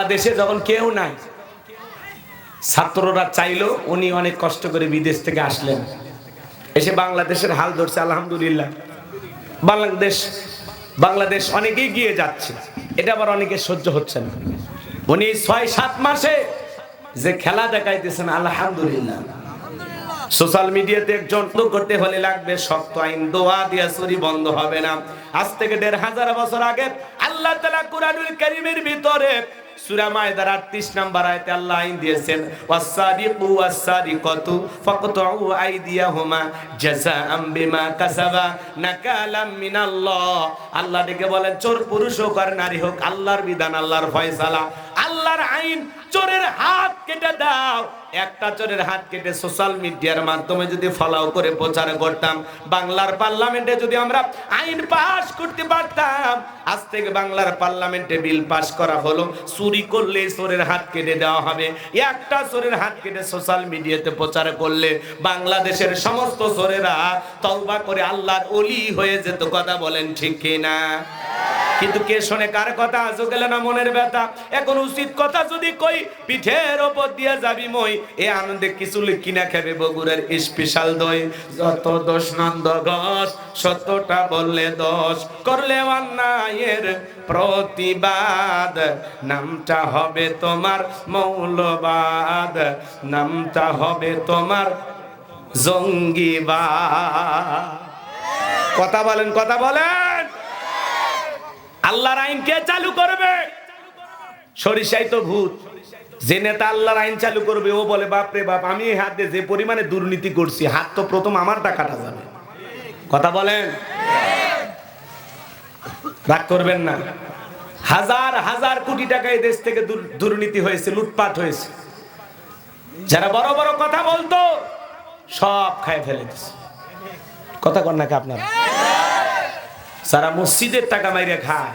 বাংলাদেশে যখন কেউ নাই, ছাত্ররা চাইলো উনি অনেক কষ্ট করে বিদেশ থেকে আসলেন। এসে বাংলাদেশের হাল ধরছে, আলহামদুলিল্লাহ। বাংলাদেশ বাংলাদেশ অনেকেই গিয়ে যাচ্ছে, এটা আবার অনেকে সহ্য হচ্ছে না। উনি ছয়, সাত মাসে যে খেলা দেখাইতেছেন, আলহামদুলিল্লাহ। সোশ্যাল মিডিয়াতে একজন তো করতে হলে লাগবে শক্ত আইন, দোয়া দিয়া চুরি বন্ধ হবে না। আজ থেকে দেড় হাজার বছর আগে আল্লাহ তালা কুরআনুল কারীমের ভিতরে সূরা মায়দার 38 নাম্বার আয়াতে আল্লাহ আইন দিয়েছেন ওয়াসারিকু ওয়াসারিকাতু ফাকতুউ আইদিয়াহুমা জাযাআম বিমা কাসাবা নাকালাম মিনাল্লাহ। আল্লাহ ডেকে বলেন, চোর পুরুষ হোক আর নারী হোক, আল্লাহর বিধান, আল্লাহর ফয়সালা। আল্লাহর আইন চোরের হাত কেটে দাও। একটা চোরের হাত কেটে সোশ্যাল মিডিয়ার মাধ্যমে যদি ফলাও করে প্রচার করতাম, বাংলার পার্লামেন্টে যদি আমরা আইন পাস করতে পারতাম, আজ থেকে বাংলার পার্লামেন্টে বিল পাস করা হলো। চুরি করলে চোরের হাত কেটে দেওয়া হবে। একটা চোরের হাত কেটে সোশ্যাল মিডিয়াতে প্রচার করলে বাংলাদেশের সমস্ত চোরেরা তওবা করে আল্লাহর অলি হয়ে যেত। কথা বলেন ঠিক কিনা? কিন্তু কে শোনে কার কথা? আজও গেলে না মনের ব্যথা। এখন উচিত কথা যদি কই, পিঠের ওপর দিয়ে যাবি মই। এ আনন্দে কিছু কিনা খাবে বগুড়ের স্পেশাল দই। যত দোষ নন্দ ঘষ, সত্যটা বললে দোষ। করলে অন্যায়ের প্রতিবাদ। নামটা হবে তোমার মৌলবাদ। নামটা হবে তোমার জঙ্গিবাদ। কথা বলেন কথা বলেন। আল্লাহর আইন কে চালু করবে? সরিষাই তো ভূত। যে নেতা আল্লাহর আইন চালু করবে, ও বলে, বাপ রে বাপ, আমি এই হাত যে পরিমাণে দুর্নীতি করছি, হাত তো প্রথম আমারটা কাটা যাবে কথা বলেন? রাগ করবেন না। হাজার হাজার কোটি টাকা এই দেশ থেকে দুর- দুর্নীতি হয়েছে, লুটপাট হয়েছে। যারা বড় বড় কথা বলতো, সব খায় ফেলে কথা কর নাকি আপনারা? যারা মসজিদের টাকা মাইরে খায়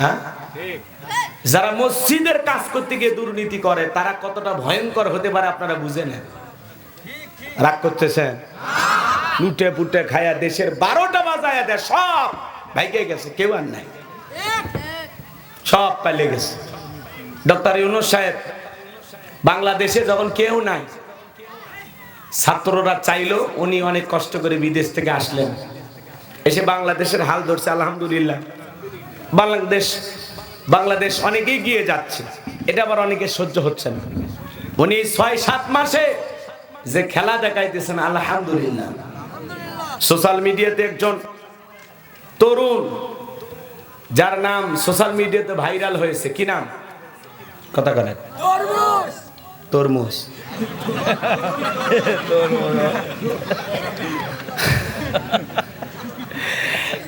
হ্যাঁ? যারা মসজিদের কাজ করতে গিয়ে দুর্নীতি করে, তারা কতটা ভয়ঙ্কর হতে পারে আপনারা বুঝে নেন। রাগ করতেছেন? লুটে পুটে খায়া দেশের বারোটা বাজায় দেয়, সব ভাইকে গেছে, কেউ আর নাই। সব পালিয়ে গেছে। ডক্টর ইউনুস সাহেব, বাংলাদেশে যখন কেউ নাই, ছাত্ররা চাইলো উনি অনেক কষ্ট করে বিদেশ থেকে আসলেন। এসে বাংলাদেশের হাল ধরছে আলহামদুলিল্লাহ। বাংলাদেশ বাংলাদেশ অনেকেই গিয়ে যাচ্ছে। এটা আবার অনেকে সহ্য হচ্ছে না। উনি ছয় সাত মাসে যে খেলা দেখাইতেছেন আলহামদুলিল্লাহ। সোশ্যাল মিডিয়াতে একজন তরুণ যার নাম সোশ্যাল মিডিয়াতে ভাইরাল হয়েছে। কি নাম? কথা কথা তরমুজ।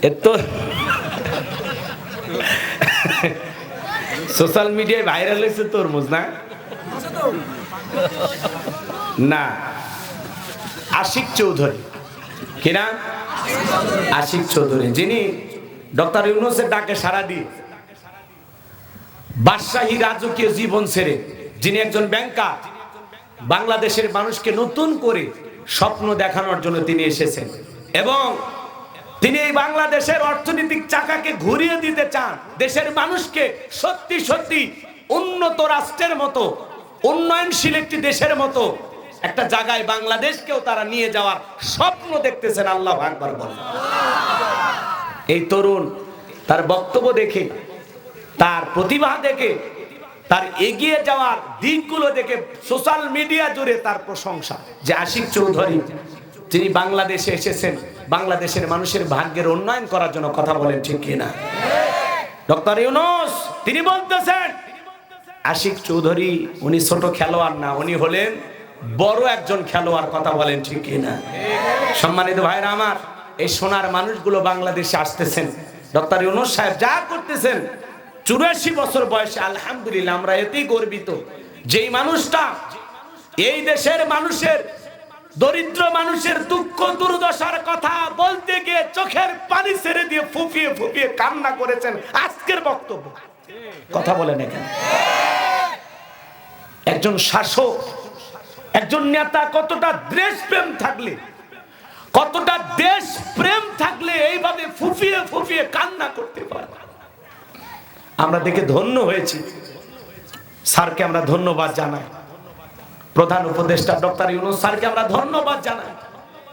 এত সোশ্যাল মিডিয়ায় ভাইরাল হয়েছে তরমুজ, না? না। আশিক চৌধুরী। কি নাম? আশিক চৌধুরী। যিনি ডক্টর ইউনুসের ডাকে সারা দিয়ে বাদশাহী রাজকীয় জীবন ছেড়ে যিনি একজন ব্যাংকার, বাংলাদেশের মানুষকে নতুন করে স্বপ্ন দেখানোর জন্য তিনি এসেছেন। এবং তিনি এই বাংলাদেশের অর্থনৈতিক চাকাকে ঘুরিয়ে দিতে চান, দেশের মানুষকে সত্যি সত্যি উন্নত রাষ্ট্রের মতো, উন্নয়নশীল একটি দেশের মতো, একটা জায়গায় বাংলাদেশকেও তারা নিয়ে যাওয়ার স্বপ্ন দেখতেছেন, আল্লাহ আকবার বলেন। এই তরুণ তার বক্তব্য দেখে, তার প্রতিভা দেখে, তার এগিয়ে যাওয়ার দিকগুলো দেখে সোশ্যাল মিডিয়া জুড়ে তার প্রশংসা। যে আশিক চৌধুরী তিনি বাংলাদেশে এসেছেন, বাংলাদেশের মানুষের ভাগ্যের উন্নয়ন করার জন্য কথা বলেন ঠিক কিনা? ডক্টর ইউনুস, তিনি বলতেছেন, আশিক চৌধুরী, উনি ছোট খেলোয়াড় না, উনি হলেন বড় একজন খেলোয়াড়, কথা বলেন ঠিক কিনা? সম্মানিত ভাইরা আমার, এই সোনার মানুষগুলো বাংলাদেশে আসতেছেন। ডক্টর ইউনুস সাহেব যা করতেছেন, চুরাশি বছর বয়সে, আলহামদুলিল্লাহ, আমরা এতেই গর্বিত। যেই মানুষটা, এই দেশের মানুষের দরিদ্র মানুষের দুঃখ দুর্দশার কথা বলতে গিয়ে চোখের পানি ছেড়ে দিয়ে ফুপিয়ে ফুপিয়ে কান্না করেছেন আজকের বক্তব্য। কথা বলেন এখানে। একজন শাসক, একজন নেতা কতটা দেশ প্রেম থাকলে, কতটা দেশ প্রেম থাকলে এইভাবে ফুফিয়ে ফুফিয়ে কান্না করতে পারে? আমরা দেখে ধন্য হয়েছি। স্যারকে আমরা ধন্যবাদ জানাই। প্রধান উপদেষ্টা ডক্টর ইউনুস স্যারকে আমরা ধন্যবাদ জানাই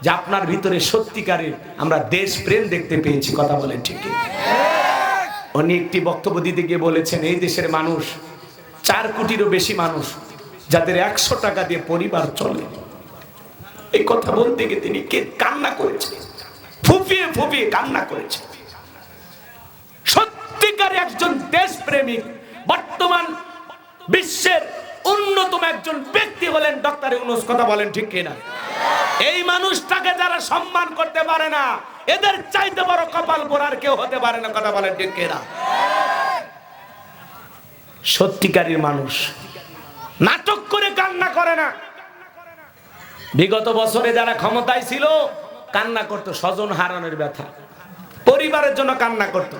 যে আপনার ভিতরে সত্যিকারের আমরা দেশ প্রেম দেখতে পেয়েছি, কথা বলেন ঠিকই উনি একটি বক্তব্য দিতে গিয়ে বলেছেন, এই দেশের মানুষ, চার কোটিরও বেশি মানুষ, যাদের একশো টাকা দিয়ে পরিবার চলে। এই কথা বলতে গিয়ে তিনি কে কান্না করেছেন ফুপিয়ে ফুপিয়ে কান্না করেছেন সত্যিকার একজন দেশপ্রেমিক, বর্তমান বিশ্বের অন্যতম একজন ব্যক্তি হলেন ডক্টর ইউনুস, কথা বলেন ঠিক কিনা? এই মানুষটাকে যারা সম্মান করতে পারে না, এদের চাইতে বড় কপাল পোড়ার কেউ হতে পারে না, কথা বলেন ঠিক কিনা? সত্যিকারীর মানুষ। নাটক করে কান্না করে না। বিগত বছরে যারা ক্ষমতায় ছিল, কান্না করত, স্বজন হারানোর ব্যথা। পরিবারের জন্য কান্না করত।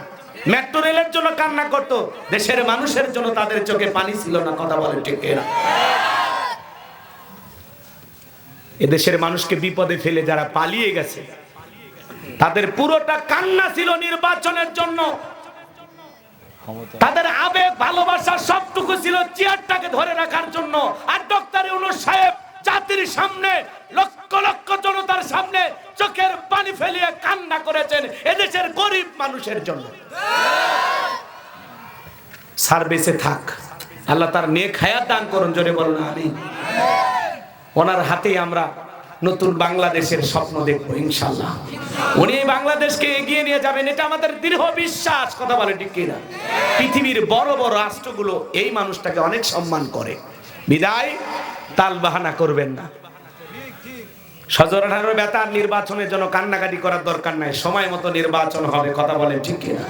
মেট্রো রেলের জন্য কান্না করত। দেশের মানুষের জন্য তাদের চোখে পানি ছিল না, কথা বলে ঠিক এরা এদেশের মানুষকে বিপদে ফেলে যারা পালিয়ে গেছে, তাদের পুরোটা কান্না ছিল নির্বাচনের জন্য। তাদের আবেগ, ভালোবাসা সবটুকু ছিল চেয়ারটাকে ধরে রাখার জন্য। আর ডক্টর ইউনুস সাহেব জাতির সামনে, লক্ষ লক্ষ জনতার সামনে চোখের পানি ফেলিয়ে কান্না করেছেন এদেশের গরিব মানুষের জন্য। সার বেঁচে থাক। আল্লাহ তার নেক হায়াত দান করুন, জোরে বলুন আমি ওনার হাতেই আমরা নতুন বাংলাদেশের স্বপ্ন দেখব, ইনশাল্লাহ। উনি বাংলাদেশকে এগিয়ে নিয়ে যাবেন, এটা আমাদের দৃঢ় বিশ্বাস, কথা বলে ঠিক কিনা? পৃথিবীর বড় বড় রাষ্ট্রগুলো এই মানুষটাকে অনেক সম্মান করে। বিদায়। তাল বাহানা করবেন না। সজর আঠারো বেতার নির্বাচনের জন্য কান্নাকাটি করার দরকার নাই। সময় মতো নির্বাচন হবে, কথা বলেন ঠিক কিনা?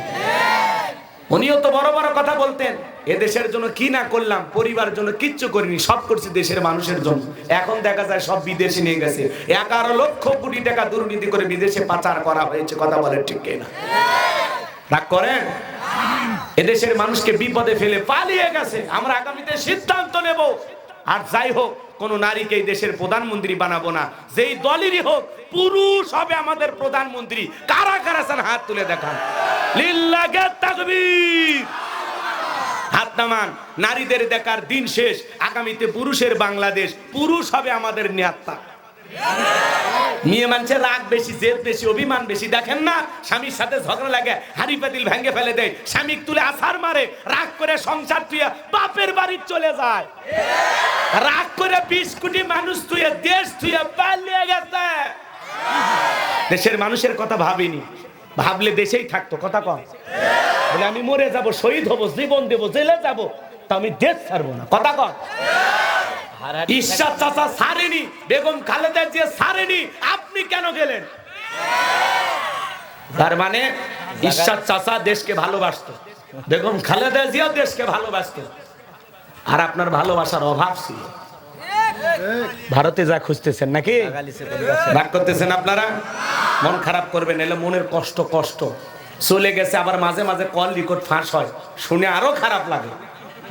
উনিও তো বড় বড় কথা বলতেন এ দেশের জন্য কি না করলাম পরিবারের জন্য কিচ্ছু করিনি, সব করছি দেশের মানুষের জন্য। এখন দেখা যায় সব বিদেশে নিয়ে গেছে। এগারো লক্ষ কোটি টাকা দুর্নীতি করে বিদেশে পাচার করা হয়েছে, কথা বলে ঠিক কিনা? রাগ করেন? এদেশের মানুষকে বিপদে ফেলে পালিয়ে গেছে। আমরা আগামীতে সিদ্ধান্ত নেব আর যাই হোক, কোনো নারীকে এই দেশের প্রধানমন্ত্রী বানাবো না। যেই দলেরই হোক, পুরুষ হবে আমাদের প্রধানমন্ত্রী। কারা কারা আছেন? হাত তুলে দেখান। লিল্লাগে তাকবীর। হাত নামান। নারীদের দেখার দিন শেষ। আগামীতে পুরুষের বাংলাদেশ। পুরুষ হবে আমাদের নিয়াত্তা মেয়ে মানুষের রাগ বেশি, জেদ বেশি, অভিমান বেশি। দেখেন না, স্বামীর সাথে ঝগড়া লাগে, হাড়ি পাতিল ভেঙে ফেলে দেয়। স্বামী তুলে আছার মারে, রাগ করে সংসার তুই বাপের বাড়ি চলে যায়। রাগ করে বিশ কোটি মানুষ তুই দেশ তুই পালিয়ে গেছে। দেশের মানুষের কথা ভাবিনি। ভাবলে দেশেই থাকতো, কথা কম। বলে, আমি মরে যাব, শহীদ হব, জীবন দেব, জেলে যাব, তা আমি দেশ ছাড়বো না। কথা কম। ঈশ্বর চাচা সারেনি বেগম খালেদা যে সারেনি আপনি কেন গেলেন? তার মানে ঈশ্বর চাচা দেশকে ভালোবাসতো বেগম খালেদা জিয়াও দেশকে ভালোবাসতো। আর আপনার ভালোবাসার অভাব ছিল। ভারতে যা খুঁজতেছেন নাকি? রাগ করতেছেন আপনারা? মন খারাপ করবেন এলে মনের কষ্ট কষ্ট। চলে গেছে আবার মাঝে মাঝে কল রেকর্ড ফাঁস হয়। শুনে আরও খারাপ লাগে।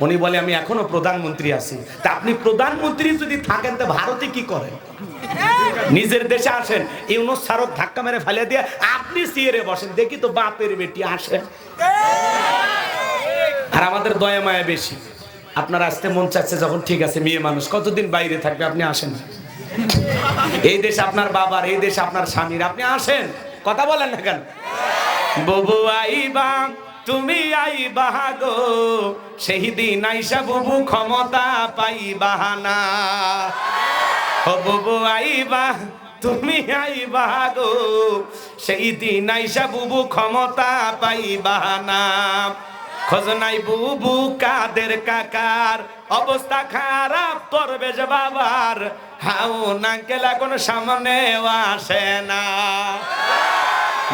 উনি বলে, আমি এখনও প্রধানমন্ত্রী আছি। তা আপনি প্রধানমন্ত্রী যদি থাকেন, তো ভারতে কি করেন? নিজের দেশে আসেন, ইউনুস সারক ধাক্কা মেরে ফেলে দিয়ে আপনি সিয়ারে বসেন, দেখি তো বাপের বেটি আসে। আর আমাদের দয়া মায়া বেশি। আপনার আসতে মন চাচ্ছে যখন ঠিক আছে, মেয়ে মানুষ, কতদিন বাইরে থাকবে আপনি আসেন? এই দেশ আপনার বাবার, এই দেশ আপনার স্বামীর, আপনি আসেন। কথা বলেন না কেন? ববু আইবা তুমি আইবা গো সেই দিন আইসা বুবু ক্ষমতা পাইবা বাহানা। ও বুবু আইবা তুমি আইবা গো সেই দিন আইসা বুবু ক্ষমতা পাইবা না খোঁজ নাই বুবু কাদের কাকার, অবস্থা খারাপ করবে যে বাবার। হাউ নাঙ্কেল এখন সামনে আসে না।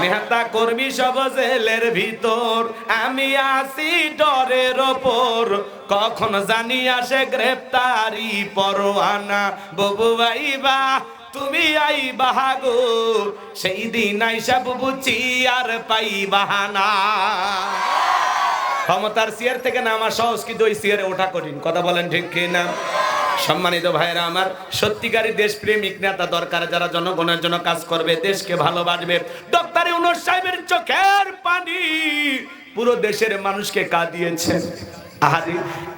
নেহাতা কর্মী সব জেলের ভিতর, আমি আসি ডরের ওপর। কখন জানি আসে গ্রেপ্তারি পরোয়ানা। ববু আইবা, তুমি আই গো। সেই দিন আইসা বুবু চিয়ার পাই বাহানা ক্ষমতার চেয়ার থেকে নামা সহজ কিন্তু ওই চেয়ারে ওঠা কঠিন। কথা বলেন ঠিক কি না সম্মানিত ভাইরা আমার সত্যিকারী দেশপ্রেমিক নেতা দরকার, যারা জনগণের জন্য কাজ করবে, দেশকে ভালোবাসবে। ডক্টর ইউনুস সাহেবের চোখের পানি পুরো দেশের মানুষকে কাঁদিয়েছে। আহারে,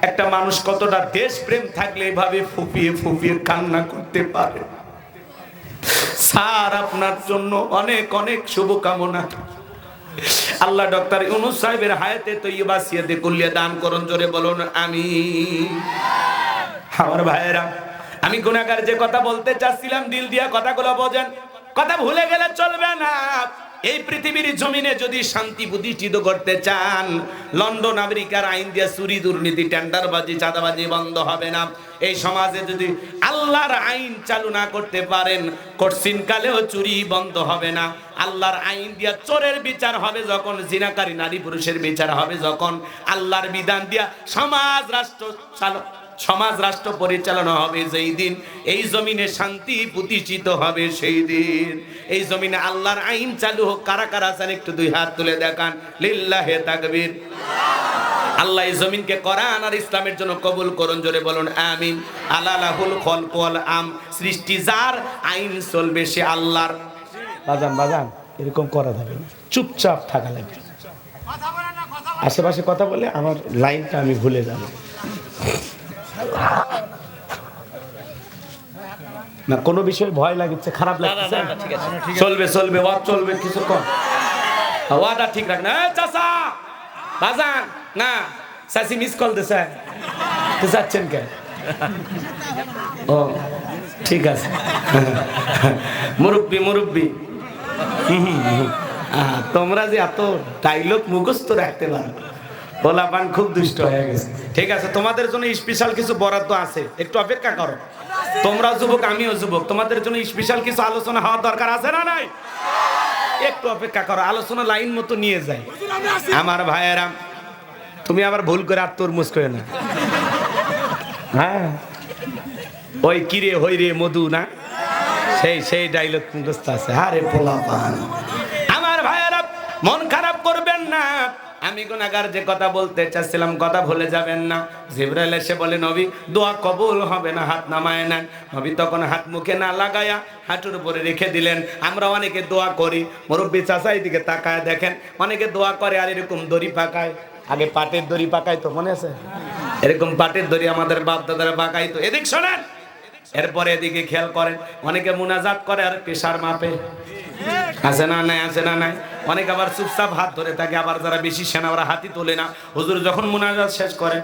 একটা মানুষ কতটা দেশপ্রেম থাকলে এভাবে ফুপিয়ে ফুপিয়ে কান্না করতে পারে? স্যার, আপনার জন্য অনেক অনেক শুভকামনা। আল্লাহ ডক্টর ইউনুস সাহেবের হায়াতে তৈবা সিয়াতে কুল্লিয়া দান করুন, জোরে বলুন আমি আমার ভাইয়েরা, আমি গুণাগার যে কথা বলতে চাচ্ছিলাম, দিল দিয়া কথাগুলো বোঝেন। কথা ভুলে গেলে চলবে না। এই পৃথিবীর জমিনে যদি শান্তি প্রতিষ্ঠিত করতে চান, লন্ডন, আমেরিকার আইন দিয়া চুরি, দুর্নীতি, টেন্ডারবাজি, চাঁদাবাজি বন্ধ হবে না। এই সমাজে যদি আল্লাহর আইন চালু না করতে পারেন কঠিন কালেও চুরি বন্ধ হবে না। আল্লাহর আইন দিয়া চোরের বিচার হবে যখন, জিনাকারী নারী পুরুষের বিচার হবে যখন। আল্লাহর বিধান দিয়া সমাজ, রাষ্ট্র চালু সমাজ রাষ্ট্র পরিচালনা হবে যেই দিন। এই জমিনে শান্তি প্রতিষ্ঠিত হবে সেই দিন। এই জমিনে আল্লাহর আইন চালু হোক, কারা কারা আছেন একটু দুই হাত তুলে দেখান। লিল্লাহে তাকবীর। আল্লাহ এই জমিনকে কোরআন আর ইসলামের জন্য কবুল করুন, জোরে বলুন, আমিন। আলালাহুল খলক ওয়াল আম। সৃষ্টি যার, আইন চলবে সে আল্লাহর। বাজান বাজান, এরকম করা যাবে না। চুপচাপ থাকা লাগবে। আশেপাশে কথা বলে আমার লাইনটা আমি ভুলে যাব। না কোনো বিষয়ে ভয় লাগছে খারাপ লাগছে? চলবে চলবে ওয়াদ চলবে কিছুক্ষণ। ওয়াদা ঠিক রাখ। না চাচা বাজান না চাচি মিস কল দিছে। তো যাচ্ছেন কে ও ঠিক আছে। মুরব্বি মুরব্বি। তোমরা যে এত ডাইলগ মুখস্থ রাখতে পারো। পোলাপান খুব দুষ্ট হয়ে গেছে। ঠিক আছে তোমাদের জন্য স্পেশাল কিছু বরাদ্দ আছে। একটু অপেক্ষা করো। তোমরা যুবক, আমিও যুবক। তোমাদের জন্য স্পেশাল কিছু আলোচনা হওয়ার দরকার আছে না নাই? একটু অপেক্ষা করো, আলোচনা লাইন মতো নিয়ে যাই। আমার ভাইয়েরা, তুমি আবার ভুল করে আর তরমুজ করে না হ্যাঁ? ওই কিরে, হই রে, মধু না? সেই সেই ডাইলগ মুখস্থ আছে। আরে পোলা পান আমার ভাইয়েরা, মন খারাপ আমি গুনাগার যে কথা বলতে চাচ্ছিলাম, কথা ভুলে যাবেন না। জিব্রাইল এসে বলে, নবী, দোয়া কবুল হবে না, হাত নামায় নেন। নবী তখন হাত মুখে না লাগায়া হাঁটুর উপরে রেখে দিলেন। আমরা অনেকে দোয়া করি, মুরব্বী চাষা দিকে তাকায় দেখেন, অনেকে দোয়া করে আর এরকম দড়ি পাকায়। আগে পাটের দড়ি পাকায় তো, মনে আছে? এরকম পাটের দড়ি আমাদের বাপ দাদারা পাকাই তো। এদিক শোনেন! এরপরে এদিকে খেয়াল করেন, অনেকে মুনাজাত করে আর পেশার মাপে। আছে না নাই, আছে না নাই? অনেক আবার চুপচাপ হাত ধরে থাকে, আবার যারা বেশি সেনা, ওরা হাতি তোলে না। হুজুর যখন মুনাজাত শেষ করে,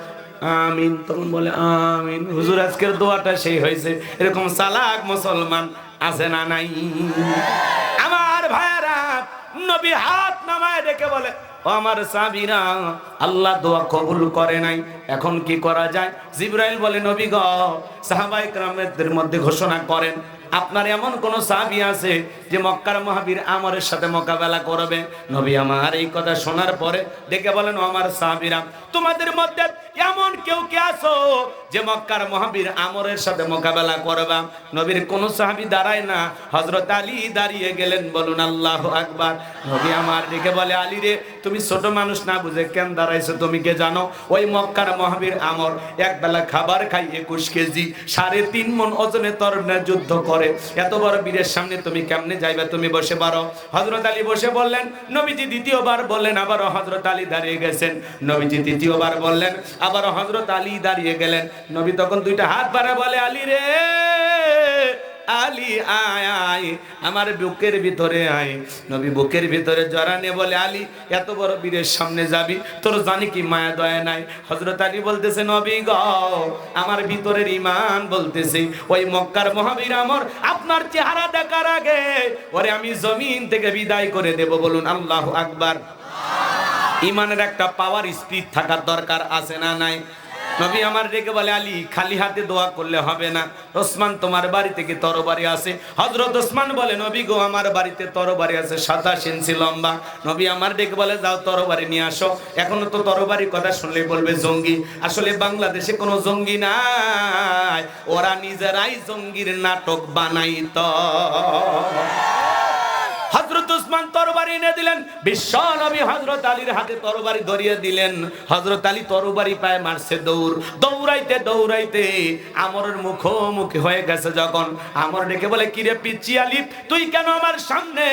আমিন, তখন বলে, আমিন। হুজুর, আজকের দোয়াটা সেই হয়েছে। এরকম সালাক মুসলমান আছে না নাই? আমার ভাইরা নবী হাত নামায় ডেকে বলে আমার সাবিরা, আল্লাহ দোয়া কবুল করে নাই। এখন কি করা যায়? জিব্রাইল বলে, নবী গ সাহাবাই ক্রামের মধ্যে ঘোষণা করেন আপনার এমন কোন সাহাবি আছে যে মক্কার মহাবীর আমরের সাথে মোকাবেলা করবে? নবী আমার এই কথা শোনার পরে দেখে বলেন আমার সাহাবিরা, তোমাদের মধ্যে এমন কেউ কে আছো যে মক্কার মহাবীর আমরের সাথে মোকাবেলা করবা? নবীর কোন সাহাবি দাঁড়ায় না। হজরত আলী দাঁড়িয়ে গেলেন, বলুন, আল্লাহ আকবার। নবী আমার ডেকে বলে, আলী রে তুমি ছোট মানুষ না বুঝে কেন দাঁড়াইছো? তুমি কে জানো? ওই মক্কার মহাবীর আমর এক বেলা খাবার খাই একুশ কেজি, সাড়ে তিন মন ওজনে তরুণের যুদ্ধ করে। এত বড় বীরের সামনে তুমি কেমনে যাইবে? তুমি বসে পারো। হজরত আলী বসে বললেন, নবীজি দ্বিতীয়বার বললেন, আবারও হজরত আলী দাঁড়িয়ে গেছেন। নবীজি তৃতীয়বার বললেন, আবারও হজরত আলী দাঁড়িয়ে গেলেন। নবী তখন দুইটা হাত বাড়া বলে, আলী রে আলী আয় আয়, আমার বুকের ভিতরে আয়। নবী বুকের ভিতরে জড়ানে বলে, আলী, এত বড় বীরের সামনে যাবি? তোর জানি কি মায়া, দয়া নাই। হজরত আলী বলতেছে, নবী গ, আমার ভিতরের ইমান বলতেছে, ওই মক্কার মহাবীর আমার, আপনার চেহারা দেখার আগে, ওরে আমি জমিন থেকে বিদায় করে দেব, বলুন আল্লাহ আকবার। ইমানের একটা পাওয়ার স্পিড থাকার দরকার আছে না নাই? নবী আমার ডেকে বলে, আলী, খালি হাতে দোয়া করলে হবে না। ওসমান তোমার বাড়ি থেকে তরবারি আছে? হজরত ওসমান বলে, নবী গো, আমার বাড়িতে তরবারি আছে, সাতাশ ইঞ্চি লম্বা। নবী আমার ডেকে বলে, যাও তরবারি নিয়ে আসো। এখনও তো তরবারির কথা শুনলে বলবে জঙ্গি। আসলে বাংলাদেশে কোনো জঙ্গি নাই। ওরা নিজেরাই জঙ্গির নাটক বানাইত। তরবারি এনে দিলেন। বিশ্ব নবী হজরত আলীর হাতে তরবারি ধরিয়ে দিলেন। হজরত আলী তরবারি পায় মারছে দৌড়। দৌড়াইতে দৌড়াইতে আমরের মুখোমুখি হয়ে গেছে যখন। আমর ডেকে বলে, কিরে পিচ্ছি আলী তুই কেন আমার সামনে?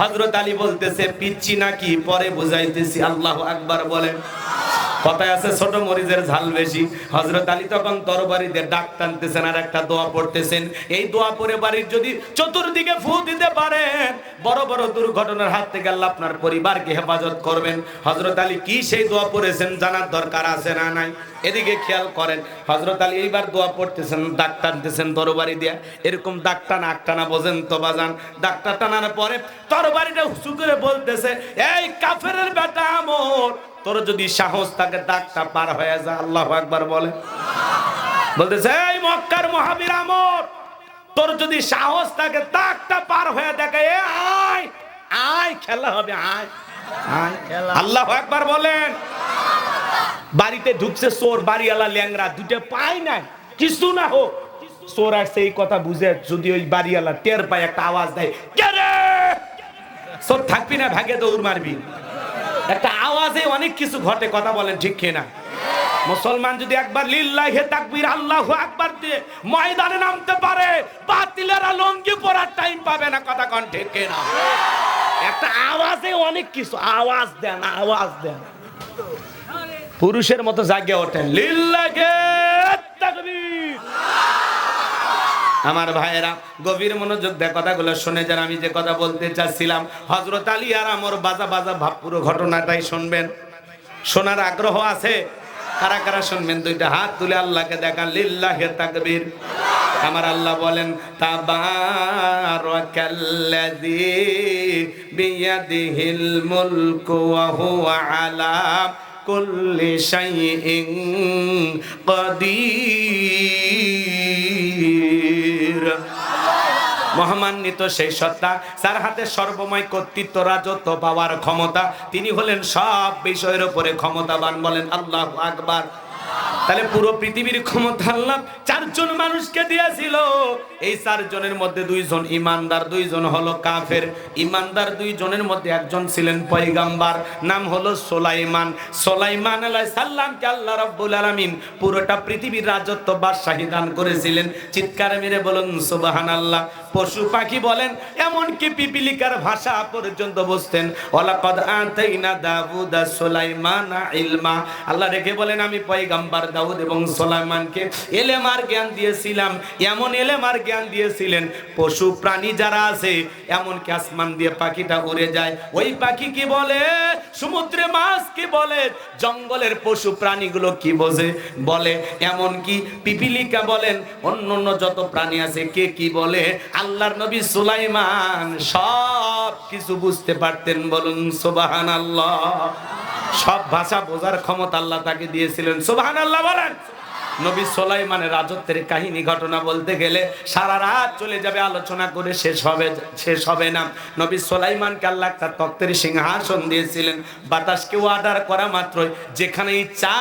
হজরত আলী বলতেছে পিচ্ছি নাকি? পরে বুঝাইতেছি, আল্লাহ আকবার বলে। কথায় আছে, ছোট মরিচের ঝাল বেশি। হজরত আলী তখন তরবারিতে ডাক টানতেছেন আর একটা দোয়া পড়তেছেন। এই দোয়া পরে বাড়ির যদি চতুর্দিকে ফু দিতে পারেন, বড় বড় দুর্ঘটনার হাত থেকে আল্লাহ আপনার পরিবারকে হেফাজত করবেন। হজরত আলী কি সেই দোয়া পড়েছেন জানার দরকার আছে না নাই? এদিকে খেয়াল করেন হজরত আলী এইবার দোয়া পড়তেছেন, দাগ টানতেছেন তরবারি দিয়া। এরকম দাগ টানা আগ টানা বোঝেন তো বাজান। দাগটা টানার পরে তরবারিটা উঁচু করে বলতেছে, এই কাফের বেটা আমর, তোর যদি সাহস থাকে দাগটা পার হয়ে যা, আল্লাহ একবার বলে। বলতেছে, এই মক্কার মহাবীর আমর, তোর যদি সাহস থাকে দাগটা পার হয়ে দেখে এ আয় আয় খেলা হবে আয়। আয় আল্লাহ একবার বলেন। বাড়িতে ঢুকছে চোর বাড়িওয়ালা ল্যাংরা দুটো পায় নাই। কিছু না হোক। চোর আসছে এই কথা বুঝে যদি ওই বাড়িওয়ালা টের পায় একটা আওয়াজ দেয় চোর থাকবি না ভাগে দৌড় মারবি। একটা আওয়াজে অনেক কিছু ঘটে কথা বলেন ঠিক কিনা? মুসলমান যদি একবার লিল্লাহে তাকবীর আল্লাহু আকবার দিয়ে ময়দানে নামতে পারে বাতিলেরা লঙ্গি পরার টাইম পাবে না কথা কন ঠিক কিনা? একটা আওয়াজে অনেক কিছু। আওয়াজ দেন আওয়াজ দেন। পুরুষের মতো জাগে ওঠেন। তাকবীর। আমার ভাইয়েরা, গভীর মনোযোগ দিয়ে কথাগুলো শুনে যান। আমি যে কথা বলতে চাচ্ছিলাম হজরত আলী আর আমার বাজা বাজা ভাব পুরো ঘটনাটাই শুনবেন। শোনার আগ্রহ আছে? কারা কারা শুনবেন? দুইটা হাত তুলে আল্লাহকে দেখান লিল্লাহে তাকবীর। আমার আল্লাহ বলেন বিয়াদিহিল মুলকু ওয়া আলা কুল্লি শাইইন কাদির। মহামান্বিত সেই সত্তা, যার হাতে সর্বময় কর্তৃত্ব, রাজত্ব, পাওয়ার ক্ষমতা, তিনি হলেন সব বিষয়ের উপরে ক্ষমতাবান বলেন আল্লাহ আকবার। তাহলে পুরো পৃথিবীর ক্ষমতা আল্লাহ চারজন মানুষকে দিয়েছিল। এই চারজনের মধ্যে দুইজন ইমানদার, দুইজন হলো কাফের। ইমানদার দুইজনের মধ্যে একজন ছিলেন পয়গাম্বার, নাম হলো সোলাইমান। সোলাইমান আলাই সাল্লামকে আল্লাহ রাব্বুল আলামিন পুরোটা পৃথিবীর রাজত্ব বাদশাহী দান করেছিলেন। চিৎকার মেরে বলুন, সুবহানাল্লাহ। পশু পাখি বলেন, এমনকি পিপিলিকার ভাষা পর্যন্ত বুঝতেন। ওয়ালাকাদ আতাইনা দাউদা সুলাইমানা ইলমা। আল্লাহ রেখে বলেন, আমি পয়গাম্বার দাউদ এবং সুলাইমানকে এলেমার জ্ঞান দিয়েছিলাম। এমন এলেমার জ্ঞান দিয়েছিলেন, পশু প্রাণী যারা আছে, এমনকি আসমান দিয়ে পাখিটা উড়ে যায়। ওই পাখি কি বলে? সমুদ্রে মাছ কি বলে? জঙ্গলের পশু প্রাণীগুলো কি বোঝে? বলে, এমনকি পিপিলিকা বলেন, অন্য অন্য যত প্রাণী আছে, কে কি বলে? আল্লাহর নবী সুলাইমান সব কিছু বুঝতে পারতেন বলুন সুবাহান আল্লাহ সব ভাষা বোঝার ক্ষমতা আল্লাহ তাকে দিয়েছিলেন। সুবাহ আল্লাহ বলেন। নবী সোলাইমানের রাজত্বের কাহিনী ঘটনা বলতে গেলে সারা রাত চলে যাবে, আলোচনা করে শেষ হবে শেষ হবে না। নবী সোলাইমানকে আল্লাহ একটা তত্ত্বের সিংহাসন দিয়েছিলেন। বাতাসকে অর্ডার করা মাত্রই যেখানে ইচ্ছা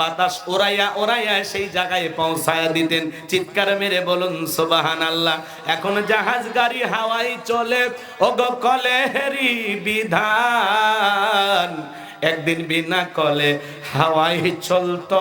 বাতাস ওরাইয়া ওরাইয়া সেই জায়গায় পৌঁছায়া দিতেন। চিৎকার মেরে বলুন সোবাহান আল্লাহ এখন জাহাজ, গাড়ি, হাওয়াই চলে, ওগো কলে হেরি বিধান। একদিন বিনা কলে হাওয়াই চলতো